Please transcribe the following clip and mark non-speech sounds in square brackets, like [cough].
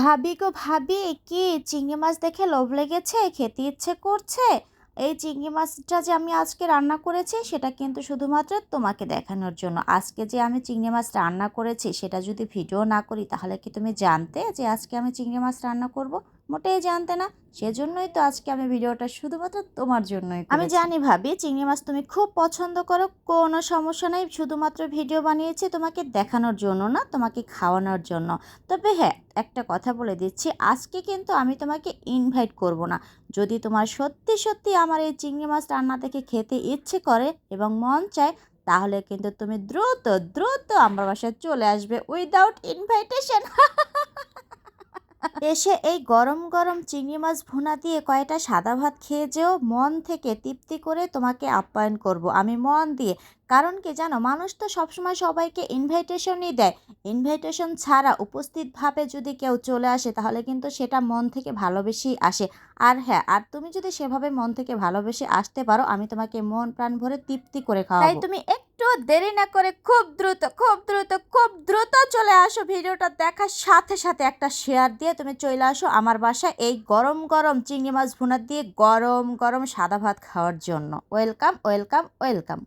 ভাবি গো ভাবি, কি চিংড়ি মাছ দেখে লোভ লেগেছে, খেতে ইচ্ছে করছে? এই চিংড়ি মাছটা যে আমি আজকে রান্না করেছি, সেটা কিন্তু শুধুমাত্র তোমাকে দেখানোর জন্য। আজকে যে আমি চিংড়ি মাছ রান্না করেছি, সেটা যদি ভিডিও না করি, তাহলে কি তুমি জানতে যে আজকে আমি চিংড়ি মাছ রান্না করব? মোটেই জানতে না। সেজন্যই তো আজকে আমি ভিডিওটা শুধুমাত্র তোমার জন্যই আমি জানি ভাবি চিংড়ি মাছ তুমি খুব পছন্দ করো কোনো সমস্যা নেই শুধুমাত্র ভিডিও বানিয়েছি তোমাকে দেখানোর জন্য না তোমাকে খাওয়ানোর জন্য। তবে হ্যাঁ একটা কথা বলে দিচ্ছি আজকে কিন্তু আমি তোমাকে ইনভাইট করব না। যদি তোমার সত্যি সত্যি আমার এই চিংড়ি মাছ রান্না দেখে খেতে ইচ্ছে করে এবং মন চায় তাহলে কিন্তু তুমি দ্রুত দ্রুত আমার বাসায় চলে আসবে উইদাউট ইনভাইটেশন [laughs] এসে এই গরম গরম চিংড়ি মাছ ভুনা দিয়ে কয়টা সাদা ভাত খেয়ে যেও, মন থেকে তৃপ্তি করে তোমাকে আপ্যায়ন করব। আমি মন দিয়ে। কারণ কি জানো, মানুষ তো সবসময় সবাইকে ইনভাইটেশনই দেয়। ইনভাইটেশন ছাড়া উপস্থিতভাবে যদি কেউ চলে আসে, তাহলে কিন্তু সেটা মন থেকে ভালোবেসেই আসে। আর হ্যাঁ আর তুমি যদি সেভাবে মন থেকে ভালোবেসে আসতে পারো, আমি তোমাকে মন প্রাণ ভরে তৃপ্তি করে খাওয়াবো। তাই তুমি একটু দেরি না করে খুব দ্রুত খুব দ্রুত খুব দ্রুত চলে আসো। ভিডিওটা দেখার সাথে সাথে একটা শেয়ার দিয়ে তুমি চলে আসো আমার বাসায় এই গরম গরম চিংড়ি মাছ ভুনা দিয়ে গরম গরম সাদা ভাত খাওয়ার জন্য। Welcome welcome welcome